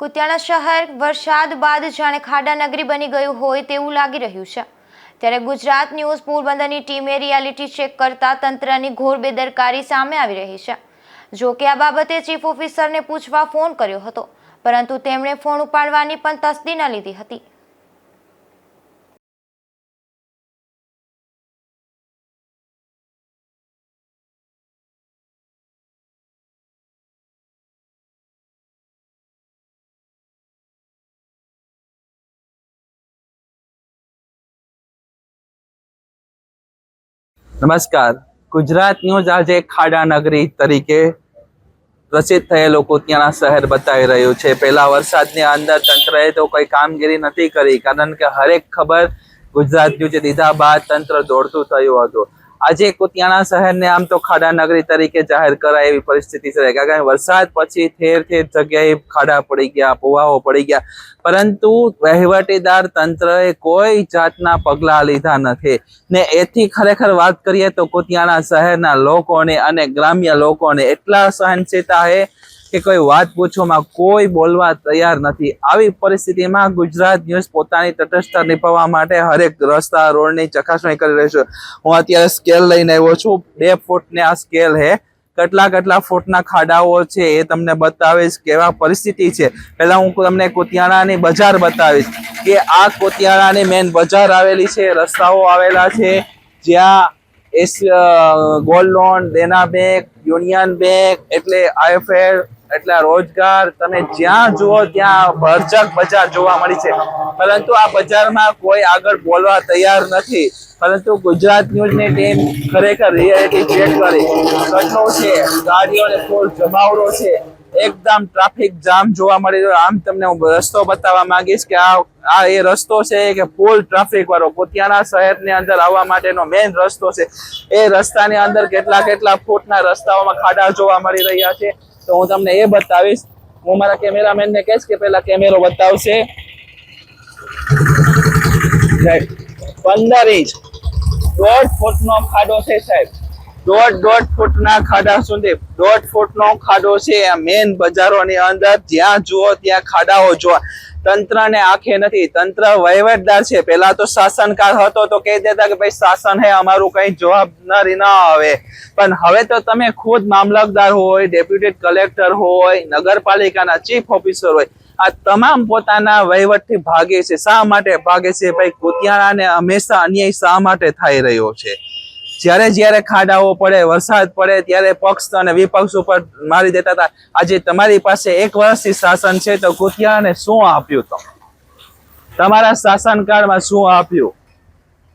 કુતિયાણા શહેર, વરસાદ બાદ જાણે ખાડા નગરી બની ગયું હોય તેવું લાગી રહ્યું છે. ત્યારે ગુજરાત ન્યૂઝ પોરબંદરની ટીમે રિયાલિટી ચેક કરતા તંત્રની ઘોર બેદરકારી સામે આવી રહી છે. જો કે આ બાબતે ચીફ ઓફિસરને પૂછવા ફોન કર્યો હતો, પરંતુ તેમણે ફોન ઉપાડવાની પણ તસ્દી ન લીધી હતી. નમસ્કાર. ગુજરાત જ આજે ખાડા નગરી તરીકે પ્રસિદ્ધ થયેલો ત્યાંના શહેર બતાવી રહ્યું છે. પહેલા વરસાદની અંદર તંત્રએ તો કોઈ કામગીરી નથી કરી, કારણ કે હરેક ખબર ગુજરાત જે દીધા બાદ તંત્ર દોડતું થયું હતું. આજે કુતિયાણા શહેરને આમ તો ખાડા નગરી તરીકે જાહેર કરાય એવી પરિસ્થિતિ છે. કારણ કે વરસાદ પછી ઠેર ઠેર જગ્યાએ ખાડા પડી ગયા, પુવાઓ પડી ગયા. પરંતુ વહીવટીદાર તંત્રએ કોઈ જાતના પગલાં લીધા નથી. ને એથી ખરેખર વાત કરીએ તો કુતિયાણા શહેરના લોકોને અને ગ્રામ્ય લોકોને એટલા સહનશીલતા છે કે કોઈ વાત પૂછવામાં કોઈ બોલવા તૈયાર નથી. આવી પરિસ્થિતિમાં ગુજરાત ન્યૂઝ પોતાની તટસ્થતા નિભાવવા માટે હરેક રસ્તા, રોડની ચકાસણી કરી રહ્યો છું. હું અત્યારે સ્કેલ લઈને આવ્યો છું. બે ફૂટને આ સ્કેલ હે. કેટલા કેટલા ફૂટના ખાડાઓ છે એ તમને બતાવીશ કેવા પરિસ્થિતિ છે. પહેલા હું તમને કુતિયાણાની બજાર બતાવીશ કે આ કુતિયાણાની મેન બજાર આવેલી છે, રસ્તાઓ આવેલા છે. જ્યાં S gold loan, Dena bank, union bank, એટલે આઈએફએલ એટલે રોજગાર તમે જ્યાં જુઓ ત્યાં ભરચક બજાર જોવા મળી છે. પરંતુ આ બજારમાં કોઈ આગળ બોલવા તૈયાર નથી. પરંતુ ગુજરાત ન્યૂઝની ટીમ ખરેખર રિયાલિટી ચેક કરી. કચરો છે, ગાડીઓને ફૂલ જમાવડો છે. એકદમ ટ્રાફિક જામ જોવા મળી રહ્યો. આમ તમને હું રસ્તો બતાવવા માંગીશ કે આ આ એ રસ્તો છે કે ફૂલ ટ્રાફિક વાળો. પોતિયાના શહેરની અંદર આવવા માટેનો મેઇન રસ્તો છે. એ રસ્તાની અંદર કેટલા કેટલા ફૂટના રસ્તાઓમાં ખાડા જોવા મળી રહ્યા છે. તો હું તમને એ બતાવીશ. હું મારા કેમેરામેન ને કહીશ કે પેલા કેમેરો બતાવશે. પંદર ઇંચ. દોઢ ફૂટનો ખાડો છે સાહેબ. દોઢ દોઢ ફૂટના ખાડા સુધી, દોઢ ફૂટનો ખાડો છે આ મેન બજારોની અંદર. જ્યાં જુઓ ત્યાં ખાડાઓ જોવા. તંત્રને આંખે નથી. તંત્ર વહીવટદાર છે. પેલા તો શાસનકાળ હતો તો કહી દેતા કે ભાઈ, શાસન હે, અમારું કઈ જવાબદારી ના આવે. પણ હવે તો તમે ખુદ મામલતદાર હોય, ડેપ્યુટી કલેક્ટર હોય, નગરપાલિકાના ચીફ ઓફિસર હોય, આ તમામ પોતાના વહીવટથી ભાગે છે. શા માટે ભાગે છે? ભાઈ, કુતિયાણાને હંમેશા અન્યાય શા માટે થઈ રહ્યો છે? જ્યારે જ્યારે ખાડાઓ પડે, વરસાદ પડે, ત્યારે પક્ષ અને વિપક્ષ ઉપર મારી દેતા હતા. આજે તમારી પાસે એક વર્ષથી શાસન છે, તો કુતિયાને શું આપ્યું તો તમારા શાસનકાળમાં શું આપ્યું?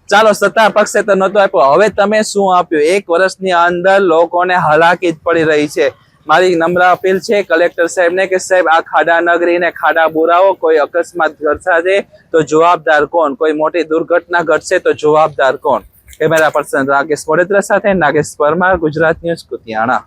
ચાલો, સત્તા પક્ષે તો નહોતું આપ્યું. હવે તમે શું આપ્યું? એક વર્ષની અંદર લોકોને હલાકી જ પડી રહી છે. મારી નમ્ર અપીલ છે કલેક્ટર સાહેબને કે સાહેબ, આ ખાડા નગરીને ખાડા બુરાવો. કોઈ અકસ્માત ઘટશે તો જવાબદાર કોણ? કોઈ મોટી દુર્ઘટના ઘટશે તો જવાબદાર કોણ? કેમેરા પર્સન રાકેશ વડોદરા સાથે નાગેશ પરમાર ગુજરાત ન્યૂઝ કુતિયાણા.